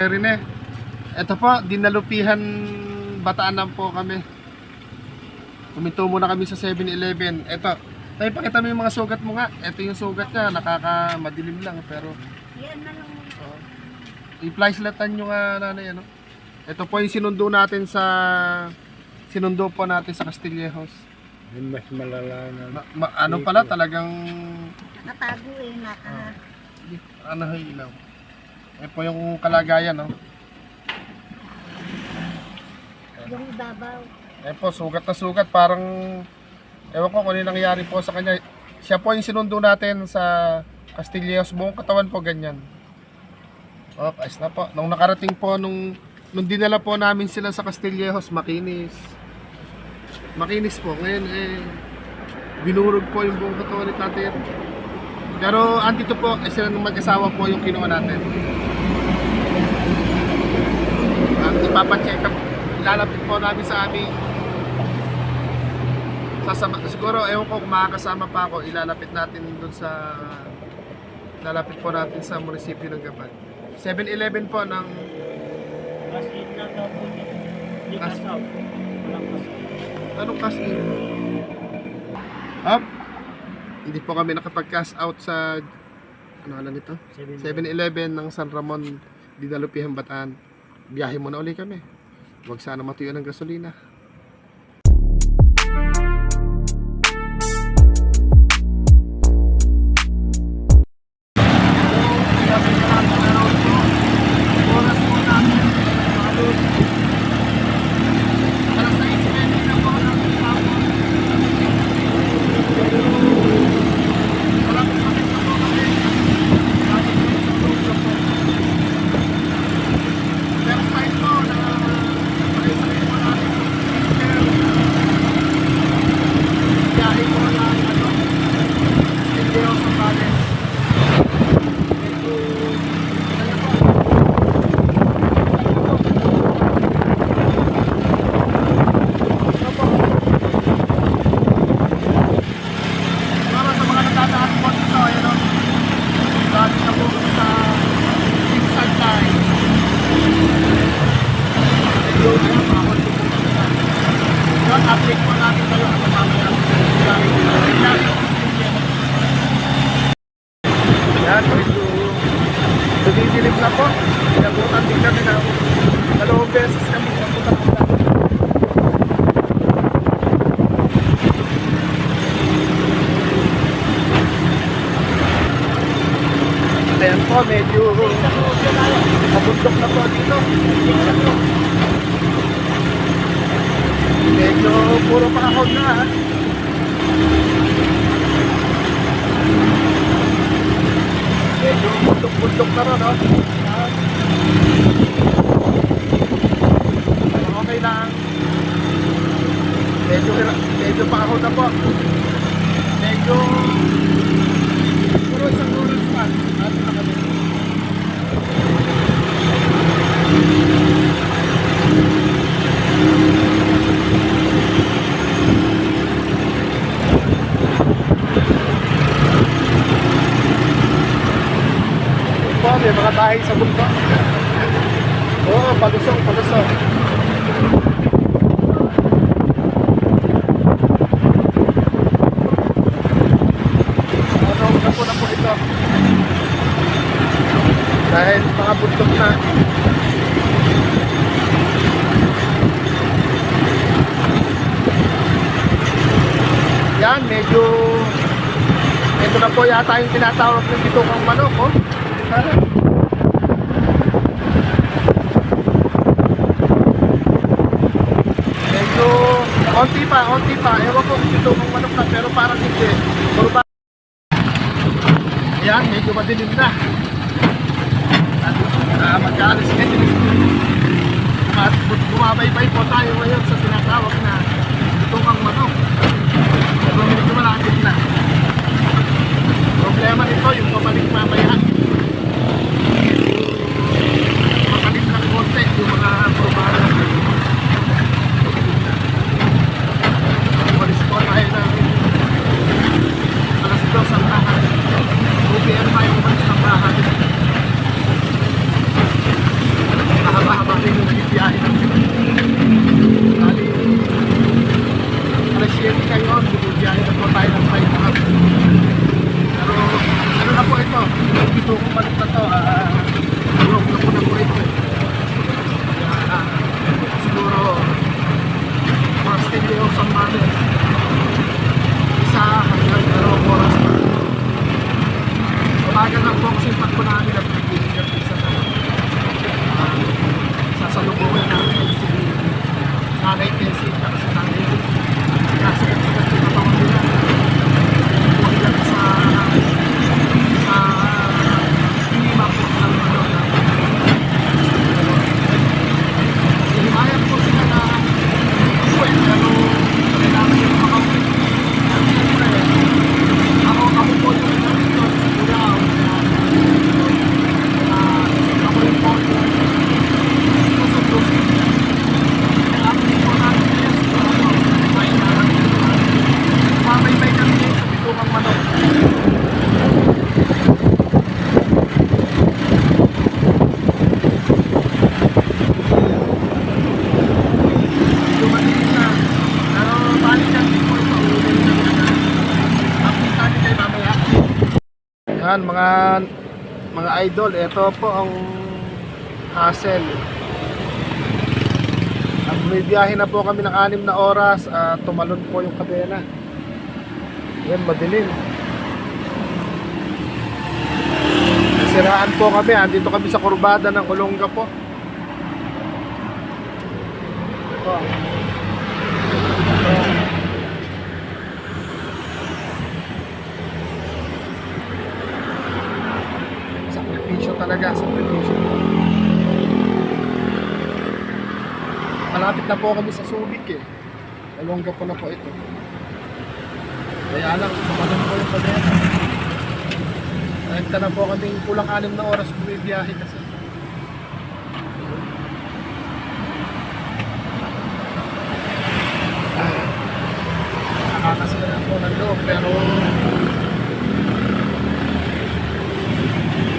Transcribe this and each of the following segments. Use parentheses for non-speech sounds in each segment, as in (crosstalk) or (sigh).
Rene, ito po, dinalupihan bataan lang po kami. Kuminto muna kami sa 7-Eleven. Ito, tayo pakita mo yung mga sugat mo nga. Ito yung sugat niya, nakakamadilim lang pero Yan na lang muna. i-flashlightan nyo nga nanay ano. Ito po yung sinundo natin sa sinundo po natin sa Castillejos. Yung mas malala na. Ma- ma- ano pala talagang Nakatago eh, naka... ano ho yung ilaw. Eh po yung kalagayan no. Yung ibabaw. Eh po, sugat na sugat. Parang, ewan ko kung ano nangyari po sa kanya. Siya po yung sinundo natin sa Castillejos. Buong katawan po ganyan. Oh, ayos na po. Nung nakarating po, nung, nung dinala po namin sila sa Castillejos, makinis. Makinis po. Ngayon, eh, binurog po yung buong katawan ni Tatay. Pero andito po, eh, sila ng mag-asawa po yung kinuha natin. At ipapacheck up, ilalapit po namin sa aming sasama, siguro ewan ko kung makakasama pa ako ilalapit natin dun sa ilalapit po natin sa munisipyo ng Gapan 7-Eleven po ng Mas in na daw po. Hindi. Walang kasaw. anong cash in? Up! Hindi po kami nakapag-cash out sa ano alam nito? 7-Eleven ng San Ramon Dinalupihan Bataan biyahe muna uli kami. Huwag sana matuyo ng gasolina medyo mabundok na po dito. Medyo puro pakakaw na ha. Medyo bundok-bundok na no? Pero okay lang. Medyo, medyo pakakaw na po. Medyo Puro isang oras pa. Ano na kami? Po, may mga bahay sa bundok. Oo, palusong, palusong. Ano na po na po ito. Dahil mga bundok na. Yan, medyo ito na po yata yung tinatawag ng bitukang manok, oh. Medyo onti pa, onti pa. Ewan ko kung bitukang manok na, pero parang hindi. Puro ba Ayan, medyo madilim na. At uh, mag-aalis ngayon. Bumabaybay po tayo ngayon sa tinatawag na itong ang manok. Pero medyo malapit na. Problema nito yung pabalik mamaya. Makalit ng konti yung mga problema. Walis po tayo ng alas dos ang lahat. OBM tayo umalis ng bahay. Yan, mga mga idol, ito po ang hassle. At may biyahe na po kami ng anim na oras, at tumalon po yung kadena. Yan, madilim. Nasiraan po kami, andito kami sa kurbada ng Olonga po. Ito. Talaga, sakripisyo. Malapit na po kami sa Subic eh. Olonga po na po ito. Kaya lang, tumalon po yung kadena. Nakita na po kaming kulang anim na oras bumibiyahe kasi. Ah, Nakakasira po ng loob pero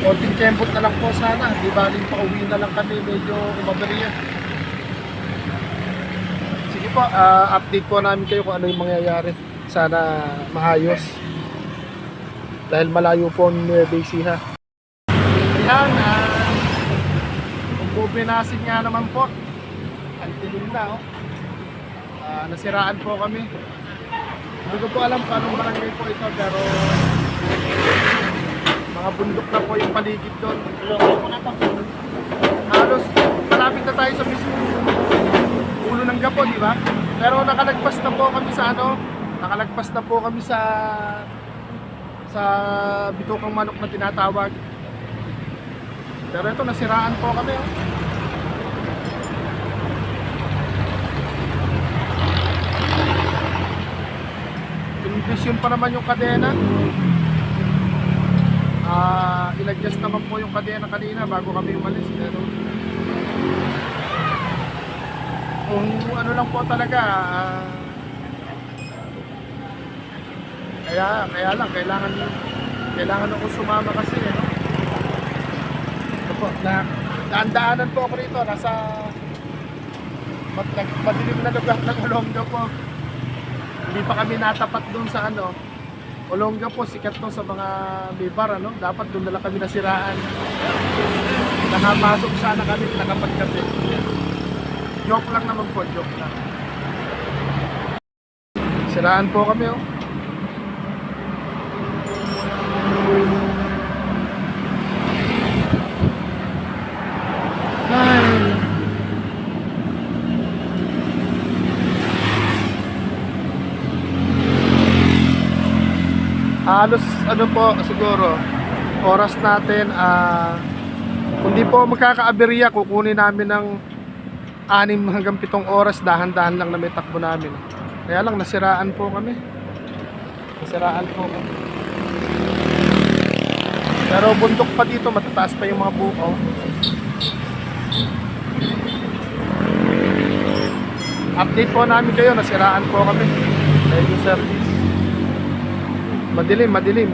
konting kembot na lang po sana. Di baling pa uwi na lang kami medyo umabariya. Sige po, ah, update po namin kayo kung ano yung mangyayari. Sana maayos. Dahil malayo po ang Nueva Ecija. Yan, ah, kung pupinasin nga naman po, ang dilim na, oh. Ah, nasiraan po kami. Hindi ko po alam kung anong barangay po ito, pero mga bundok na po yung paligid doon. Halos malapit na tayo sa mismo ulo ng Gapo, di ba? Pero nakalagpas na po kami sa ano, nakalagpas na po kami sa sa bitukang manok na tinatawag. Pero ito, nasiraan po kami. Oh. Condition pa naman yung kadena. Ah, in-adjust naman po yung kadena kanina bago kami umalis. Pero kung ano lang po talaga, ah, kaya, kaya lang, kailangan, kailangan ako sumama kasi, eh, no? Ito po, na, daan-daanan po ako rito, nasa madilim na lugar (laughs) ng Olonga po. Hindi pa kami natapat doon sa ano, Olonga po, sikat to sa mga may bar, ano? Dapat doon na lang kami nasiraan. Nakapasok sana kami, nakapagkape. Joke lang naman po, joke lang. Siraan po kami, oh. Ay. Halos ano po siguro oras natin ah kung po magkakaaberya kukunin namin ng anim hanggang pitong oras dahan-dahan lang na may takbo namin. Kaya lang nasiraan po kami. Nasiraan po kami. Pero bundok pa dito, matataas pa yung mga buko. Update po namin kayo, nasiraan po kami. Dahil yung service. Madilim, madilim.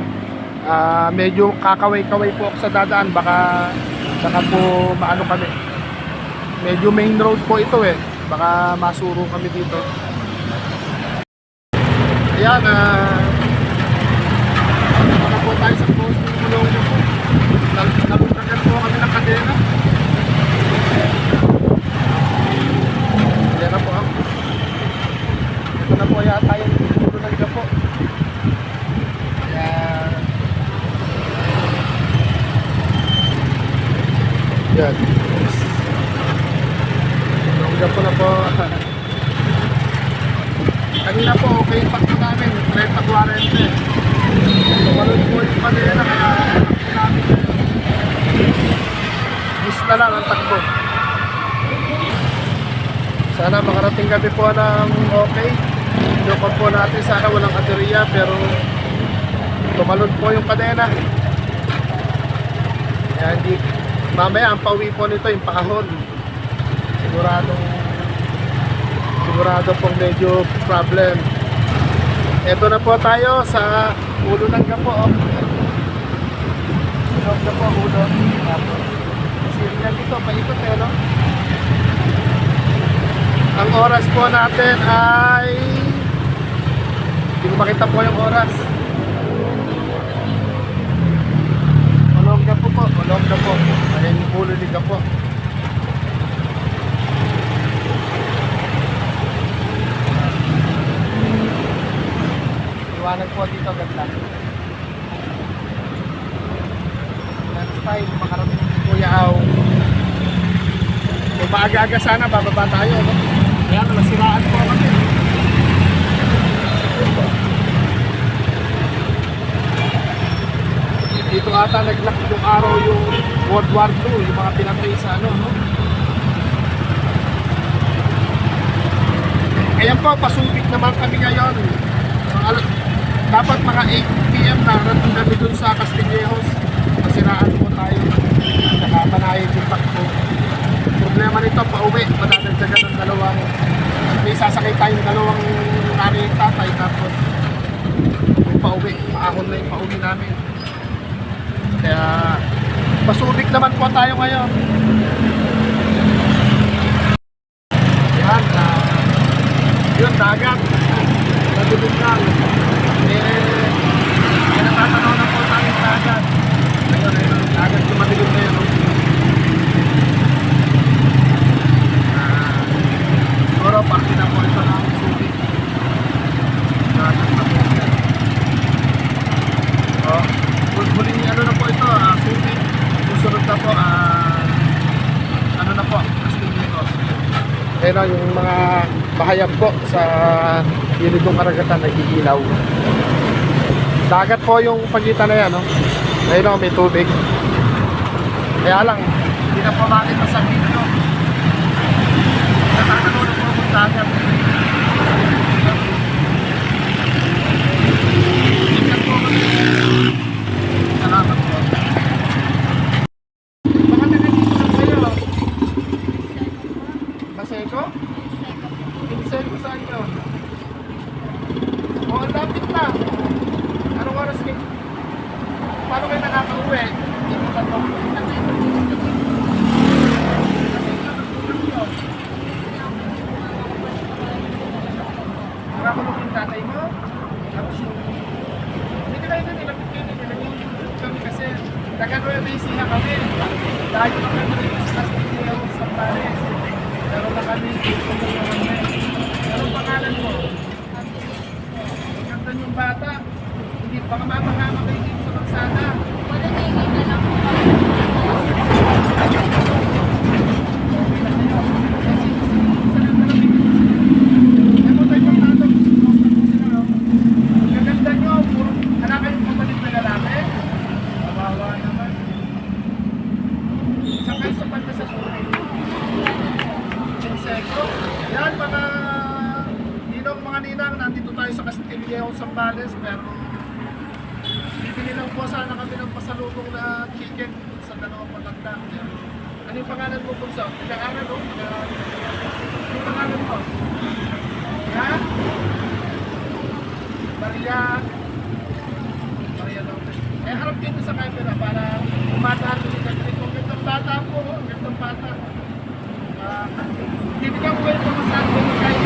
Ah, medyo kakaway-kaway po ako sa dadaan, baka baka po maano kami. Medyo main road po ito eh. Baka masuro kami dito. Ayan, ah... baka po tayo sa post ng kulong po. Nabutagan po kami ng kadena. Ayan na po ah. Ito na po yata yung ulo ng gapo. Ayan. Yan. Nungga po na po. Kanina po, okay yung pagko namin. 30-40. Tumalun po yung kanina kaya namin. Miss na lang ang takbo. Makarating kami po ng okay. Joke po natin sana walang ateriya pero tumalon po yung kadena. Kaya hindi, mamaya ang pauwi po nito yung pakahon. Sigurado sigurado pong medyo problem. Ito na po tayo sa ulo ng gapo. Ulo ng gapo, ulo. Signal dito, paikot eh, no? Ang oras po natin ay hindi ko makita po yung oras. loob na po. Ayun yung ulo liga po. Iwanan po dito ganda. Next time, makarating si Kuya. Kung maaga-aga sana, bababa tayo. No? Kaya nasiraan po kami. Dito ata nag-lock yung araw yung World War II, yung mga pinatay sa ano, no? Ayan po, pasubik naman kami ngayon. Dapat mga 8 p.m. na nandun kami dun sa Castillejos. Masiraan po tayo. Saka panayag yung takbo. Problema nito, pauwi. Madadagdagan ng dalawang may sasakay tayong dalawang nanay at tatay tapos yung pauwi. Maahon na yung pauwi namin. Kaya pasubik naman po tayo ngayon. Yan, ah, yun, dagat. Nadulog lang. Eh, may natatanaw na po tayo dagat. Ayun, ayun, dagat madilim na yun. no? Ah, siguro, parte na po ito ng na. Oh, hul- huling ano na po ito, ah, subik. Susunod na po, ah, ano na po, Astilleros. Ayun o, yung mga bahayag po sa gilid ng karagatan nag-iilaw. Dagat po yung pagitan na yan, no? Ayun o, may tubig. Kaya lang, hindi na po makita sa video. Nakakano na po ang dagat. Tingnan po kami. Salamat po. Baka naganito na kayo. Maseko? Inseko saan yun? O, ang lapit na. Anong oras kayo? Paano kayo nakaka-uwi? Hindi mo ba ito? Nakakulong yung tatay mo? Tapos yung... Hindi kayo na nilapit kayo nila. Nag-YouTube kami kasi taga-Nueva Ecija kami. Dahil pa kami dito sa Castillo sa Paris. Meron na kami dito sa kami. Anong pangalan mo? Maganda yung bata. Hindi baka mamangama kayo dito sa Baksada. Gaganda nyo, puro anak kayong pabalik na lalaki. Kawawa naman. Saan kayo sa banda sa suray? Insekto. Yan mga ninong mga ninang, nandito tayo sa Castillejo, Zambales, pero bibili lang po sana kami ng pasalubong na chicken sa dalawang maganda. Ano yung pangalan mo kung sa? Pinangalan mo? Ano yung pangalan mo? Ha? Maria Maria Lopez. Eh, harap dito sa camera para umatahan ko dito. Kung gandang bata po, gandang bata. Bibigyan ko kayo pa sa akin kahit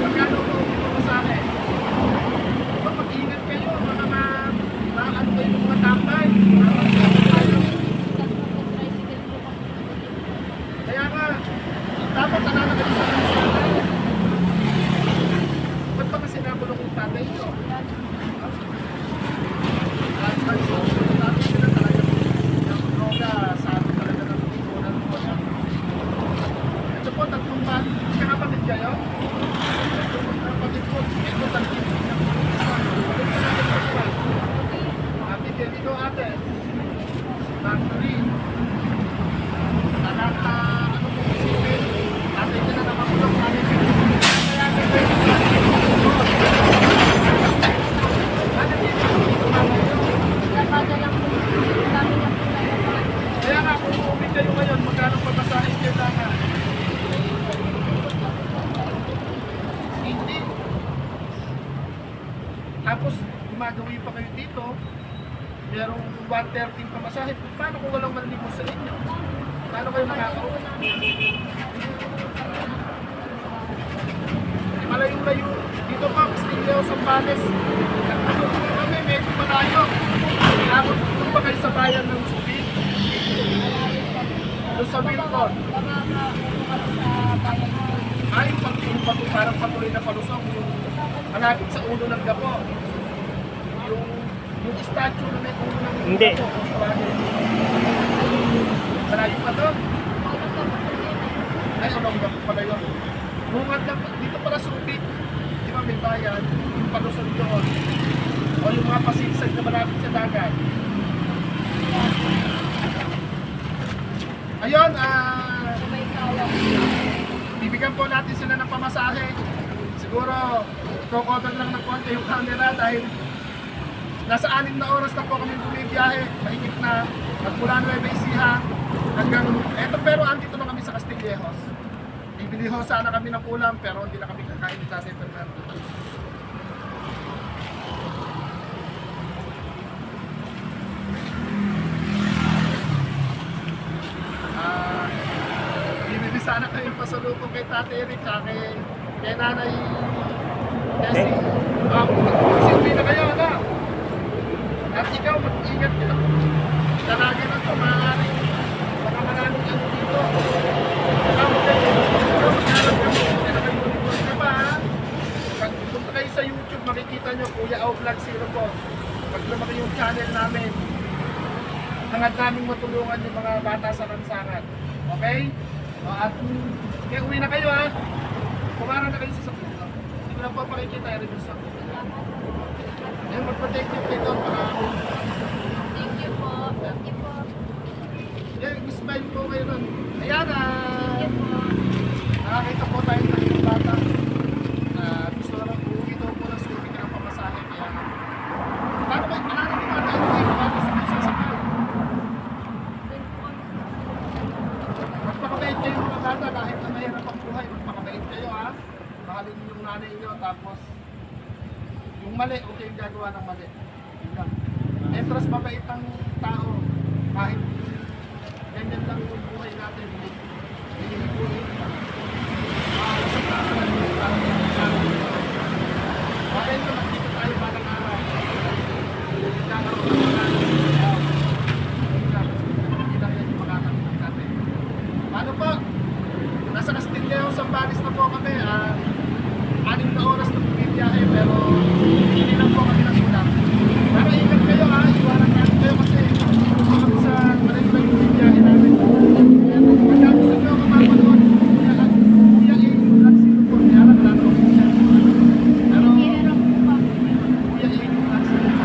magkano po po sa akin. Diba, mag-ingat kayo, baka ma maano kayo ng mga tambay. Kaya nga, dapat nananagal sa kalsada. Ba't ba kasi nabulong yung tatay nyo? At ay, so, tatay sila talaga ng droga, sabi talaga ng tipo ng droga. Ito po, tatlong bat, kakapatid kayo? Tatlong kapatid po, ito tatlong Ate, dito ate. Factory. Nakaka, ano po, isipin. Ate, nila na makulong. Ate, kaya ate, Kaya nga, kung umuwi kayo ngayon, magkano pagkasahin kayo sana? Hindi. Tapos, gumagawi pa kayo dito, merong 130 pamasahe. Paano kung walang manlimos sa inyo? Paano kayo makakauwi? Malayo-layo. Dito pa, Castillo, Zambales. Nagpapagawa kami, medyo malayo. Abot ba kayo sa bayan ng Subi? Doon sa Wilton. Ay, pag yung patu parang patuloy na palusong, yung malapit sa ulo ng gapo. Yung, yung statue na may ulo ng Hindi. gapo. Malayo pa to. Ano gapo pala yun. Bungad lang, dito pala Subi. Di ba may bayan? Yung palusong doon. O yung mga pasigsag na malapit sa dagat. Ayun, ah... bibigyan po natin sila ng pamasahe. Siguro, kukotan lang ng konti yung camera dahil nasa anim na oras na po kami bumibiyahe. Mahigit na magmula Nueva Ecija hanggang... Eto pero andito na kami sa Castillejos. Bibili ho sana kami ng ulam pero hindi na kami kakain ni Tatay Fernando. Ah, bibili sana kayong pasalubong kay Tate Eric at kay, kay Nanay Tessie. Ah, silbi na kayo, ano? At ikaw, mag-ingat ka. Talagin na ito, maaaring baka maraming ano dito. Ikaw, mag-ingat ikaw, mag-ingat ka. Hindi na kayo uniform ka pa, ha? Pag punta kayo sa YouTube, makikita nyo, Kuya Au Vlog Zero po. Pag lumaki yung channel namin, hangad namin matulungan yung mga bata sa lansangan. Okay? O, at kaya uwi na kayo ha. Kumara na kayo sa sakit. Hindi ko na po pakikita, i-review sa Yan, mag-protective kayo doon para Thank you po. Thank you po. yan, smile po kayo doon. Ayan ah. Thank you po. Nakakita po tayo ng bata na gusto na lang uuwi daw po ng suwi ka ng pamasahe. Kaya, paano ba, wala na mga tayo kayo bago sa mga sasakyan? Magpakabait kayo mga bata kahit na mahirap ang buhay. Magpakabait kayo ha. Mahalin niyo yung nanay niyo tapos yung mali, huwag kayong gagawa ng mali. Entras mabait ang tao kahit ganyan lang yung buhay natin. Hindi hindi po yun. Bakit na magkita tayo balang araw? Nagkakaroon ng mga Ilang yan yung makakamit natin. Paano po? Nasa Castillejo, Sambales na po kami. Ah, anim na oras na bumibiyahe pero hindi lang po kami nasulat. Pero ingat kayo ha, iwanan natin kayo kasi gusto kami sa malayo lang yung bumibiyahe namin. Kaya gusto nyo kumapanood, kuya lang, kuya A, lang sino po, kaya lang wala na ako siya. Pero, Hero po pa. kuya A, lang sino po.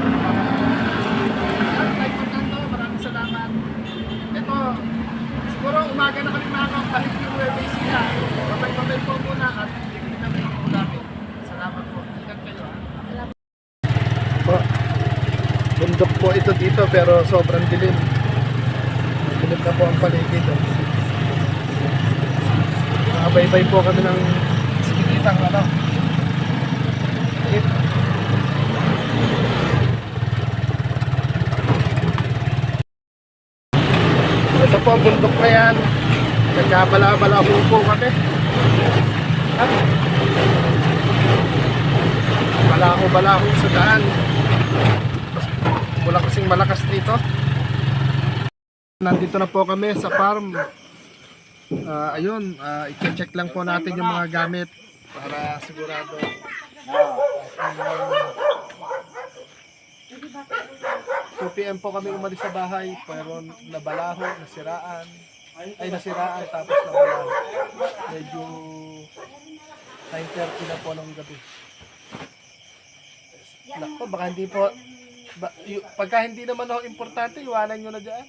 Yan, kahit magkano, maraming salamat. Ito, siguro umaga na kami mga balik yung Nueva Ecija. Papay-papay po muna at bibili kami ng ulamin. Salamat po. Ingat kayo ha. Po, bundok po ito pero sobrang dilim. Dilim na po ang paligid. Nakabaybay po kami ng sikitang ano. Sikit. Ito po ang bundok na yan. Nagkabala-bala po kami. Ah. Balaho-balaho sa daan. Kasing malakas dito. Nandito na po kami sa farm. Ah, ayun, uh, i-check lang po natin yung mga gamit para sigurado. Um, 2 p.m. po kami umalis sa bahay pero nabalaho, nasiraan. Ay nasiraan tapos nabalaho. Medyo 9.30 na po ng gabi. Nako, baka hindi po ba, pagka hindi naman ako importante, iwanan nyo na dyan.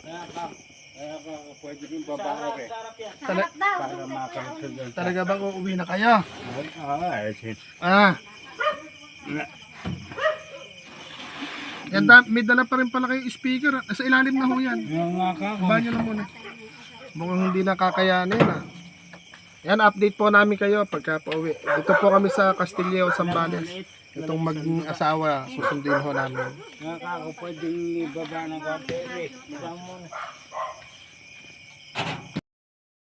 Kaya ka, kaya ka, pwede rin eh. Talaga bang uuwi na kayo? Ah, eh, shit. Ah. Yan, da, may dala pa rin pala kayo speaker. Sa ilalim na ho yan. Yung nga ka, Banyo na muna. Mukhang hindi nakakayanin ah. Yan, update po namin kayo pagka pauwi. Dito po kami sa Castillejo, Zambales. Itong mag-asawa, susundin ho namin. nga ka, kung pwedeng ibaba ng.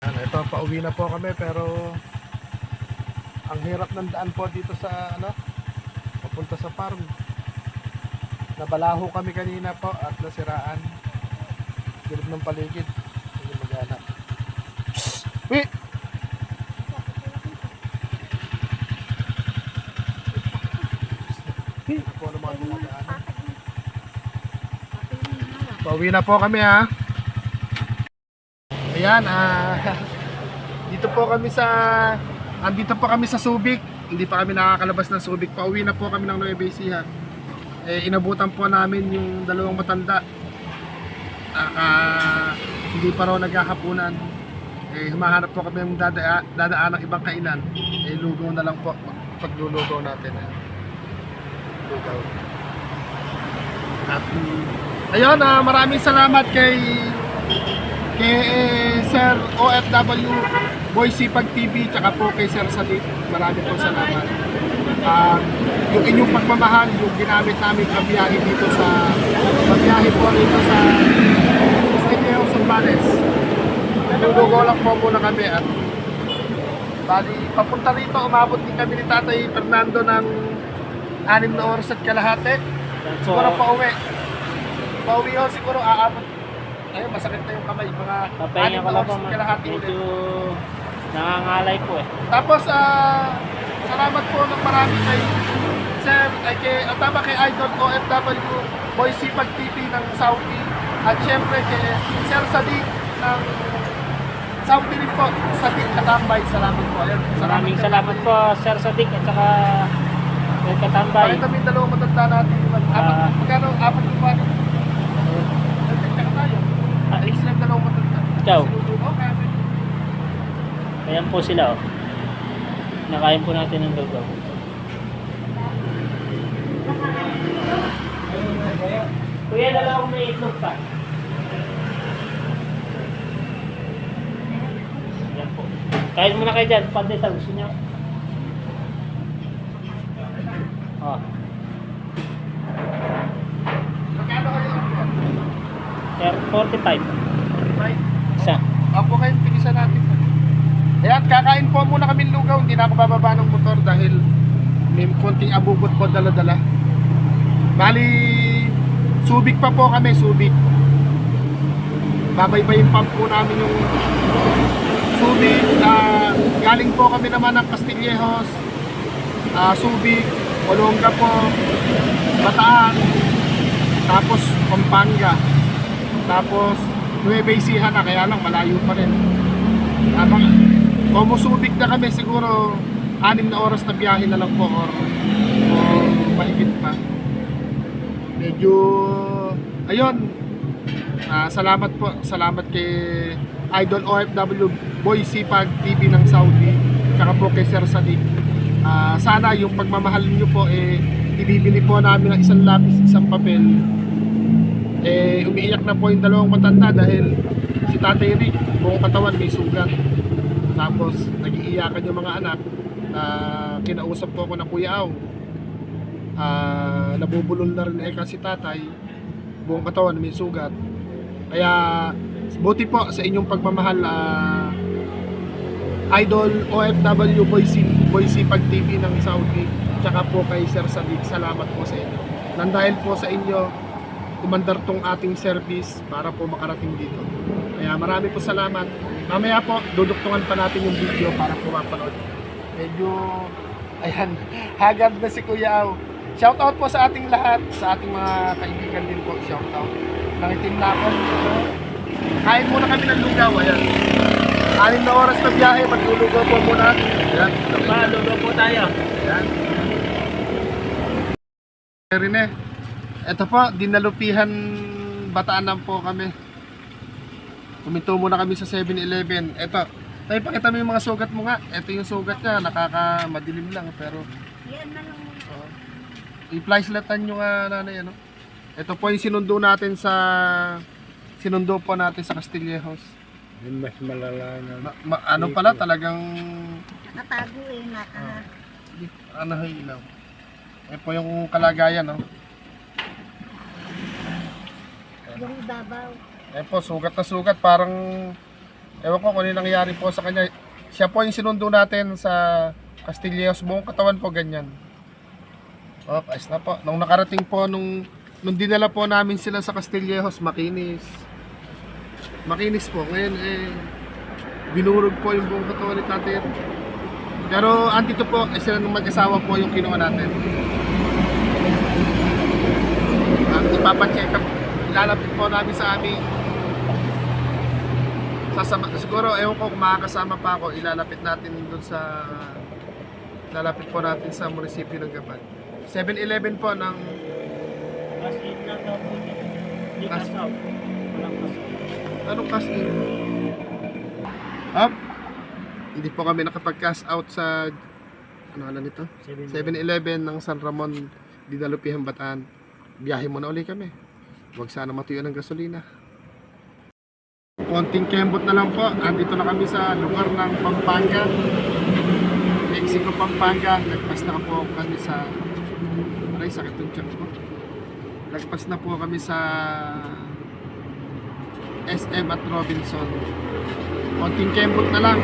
Yan, ito, pauwi na po kami pero Ang hirap ng daan po dito sa ano, papunta sa farm. Nabalaho kami kanina po at nasiraan. Silip ng paligid. Hindi magana. Wait! Ako ano mga dumadaan. Pauwi na po kami ha. Ayan, ah (laughs) dito po kami sa andito po kami sa Subic. Hindi pa kami nakakalabas ng Subic. Pauwi na po kami ng Nueva Ecija. Eh inabutan po namin yung dalawang matanda. Ah, ah, hindi pa raw naghahapunan. Eh humahanap po kami ng dadaa, dadaan ng ibang kainan. Eh lugaw na lang po paglulugaw natin. Eh. Lugaw. Mm, ayun, ah, maraming salamat kay kay eh, Sir OFW Boy Sipag TV tsaka po kay Sir Sadit marami po salamat. At yung inyong pagmamahal yung ginamit namin kabiyahe dito sa kabiyahe po dito sa Esteliao Sambales Lulugo lang po muna kami at bali papunta rito umabot din kami ni Tatay Fernando ng anim na oras at kalahati. So, siguro pa uwi pauwi ho siguro aabot ayun masakit na yung kamay mga papahinga ko lang po. kalahati ulit Medyo nangangalay po eh. tapos, ah, salamat po ng marami kay Sir, ay kay, at tama kay Idol OFW, Boy Sipag TV ng Saudi, at syempre kay Sir Sadiq ng Saudi rin po, Sadiq Katambay, salamat po. Ayan, Maraming salamat po Sir Sadik at saka Sir Katambay. Bakit kami dalawang matanda natin, apat, Ah. magkano, apat yung bali? Nagtagtaka tayo. Ah, Ay, sila dalawang matanda. Ikaw? Ayan po sila oh. Nakain po natin ng lugaw. Kuya, dalawang may itlog pa. Ayan po. Kain muna kayo dyan. Pandesal, gusto niyo? Oh. Magkano kayo? Sir, 45. Right? Isa. Opo kayo, pinisan natin. Ayan, kakain po muna kami lugaw. Hindi na ako bababa ng motor dahil may konting abubot po dala-dala. Bali, subik pa po kami, subik. Babaybayin pa po namin yung subik. Ah, galing po kami naman ng Castillejos, ah, subik, Olonga po, Bataan, tapos Pampanga, tapos Nueva Ecija na, kaya lang malayo pa rin. Habang kumusubik na kami siguro anim na oras na biyahe na lang po or, or mahigit pa. Medyo ayun. Ah, salamat po. Salamat kay Idol OFW Boy Sipag TV ng Saudi. Tsaka po kay Sir Sadiq. Ah, sana yung pagmamahal niyo po eh ibibili po namin ng isang lapis, isang papel. Eh umiiyak na po yung dalawang matanda dahil si Tatay Rick buong katawan may sugat. Tapos nag-iiyakan yung mga anak na kinausap ko ako ng Kuya Aw. Ah, nabubulol na rin eh kasi tatay buong katawan may sugat. Kaya buti po sa inyong pagmamahal ah, Idol OFW Boise Boise Pag TV ng Saudi tsaka po kay Sir Sadiq salamat po sa inyo nang dahil po sa inyo umandar tong ating service para po makarating dito kaya marami po salamat mamaya po duduktungan pa natin yung video para po mapanood medyo ayan (laughs) hagard na si Kuya Aw shout out po sa ating lahat sa ating mga kaibigan din po shout out nangitim na ako kain muna kami ng lugaw ayan anim na oras na biyahe maglulugaw po muna ayan lugaw po tayo. Yan. Rene, eto po, dinalupihan bataan po kami. Kuminto muna kami sa 7-Eleven. Eto, tayo pakita mo yung mga sugat mo nga. Eto yung sugat niya, nakakamadilim lang pero Yan na lang. uh, i-flashlightan nyo nga nanay ano. Ito po yung sinundo natin sa sinundo po natin sa Castillejos. Yung mas malala na. Ma- ma- ano pala talagang Nakatago eh. Naka, ano hay ilaw. Eh po yung kalagayan no. yung ibabaw. Eh po, sugat na sugat. Parang, ewan ko kung ano nangyari po sa kanya. Siya po yung sinundo natin sa Castilleos, buong katawan po ganyan. Oh, ayos na po. Nung nakarating po, nung, nung dinala po namin sila sa Castilleos, makinis. Makinis po. Ngayon eh, binurog po yung buong katawan ni Tatay. Pero andito po, eh, sila nung mag-asawa po yung kinuha natin. At ipapacheck up, ilalapit po namin sa aming sasama, siguro ewan ko kung makakasama pa ako, ilalapit natin dun sa ilalapit po natin sa munisipyo ng Gapan. 7-Eleven po ng Mas in lang daw po niya. Hindi Cash cash out. Walang out. anong cash in? Up. Hindi po kami nakapag-cash out sa ano ano nito? 7-Eleven ng San Ramon, Dinalupihan, Bataan. Biyahe muna uli kami. Huwag sana matuyo ng gasolina. Konting kembot na lang po. Andito na kami sa lugar ng Pampanga. Mexico, Pampanga. Nagpas na po kami sa... Aray, sakit yung tiyan ko. Nagpas na po kami sa SM at Robinson. Konting kembot na lang.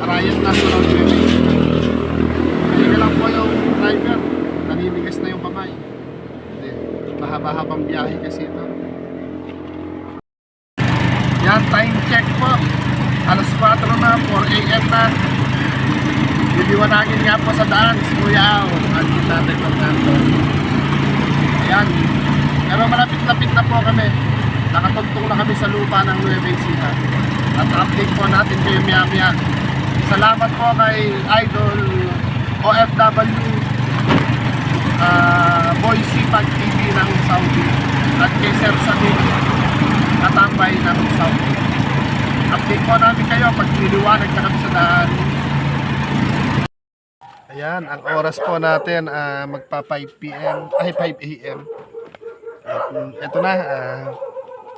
Arayat na sa road trip. Kaya lang po yung driver. Naninigas na yung kamay. Mahaba-habang biyahe kasi ito. Yan, time check po. Alas 4 na, 4 a.m. na. Liliwanagin nga po sa daan si Kuya Ao. At tatay ko nando. Ayan. Pero malapit-lapit na po kami. Nakatugtong na kami sa lupa ng Nueva Ecija. At update po natin kayo maya-maya. Salamat po kay Idol OFW uh, Boy Sipag TV ng Saudi at kay Sir Sadik katambay ng Saudi. Update po namin kayo pag niliwanag na kami sa daan. Ayan, ang oras po natin ah, magpa 5 p.m. ay 5 a.m. At mm, eto na, ah,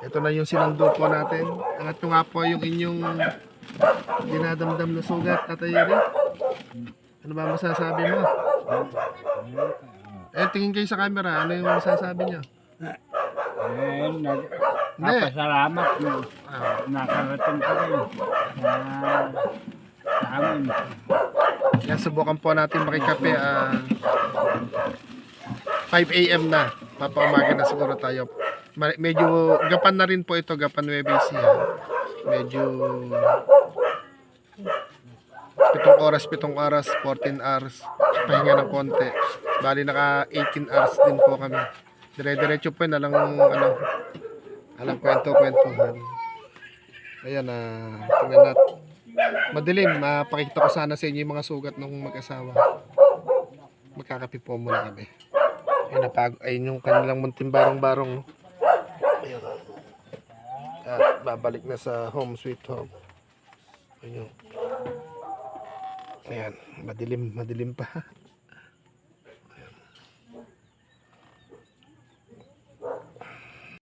ito na yung sinundo po natin. Ang ito nga po yung inyong dinadamdam na sugat, Tatay Yeri. Ano ba masasabi mo? Eh, tingin kayo sa camera. Ano yung masasabi niyo? Eh, nag, napasalamat na Ah, nakarating ka rin na sa amin. yan, subukan po natin makikape. ah 5 a.m. na. Papaumaga na siguro tayo. Medyo gapan na rin po ito, gapan Nueva Ecija. Medyo pitong oras, pitong oras, 14 hours. Pahinga ng konti. Bali naka 18 hours din po kami. Dire-diretso po na lang ano, alang kwento-kwentuhan. Ayan, ah, tingnan natin. Madilim, mapakita ko sana sa inyo yung mga sugat ng mag-asawa. Magkakape po muna kami. Ayun, napag ayun yung kanilang munting barong-barong. Ayun. At babalik na sa home sweet home. Ayun. Ayan, madilim, madilim pa. (laughs)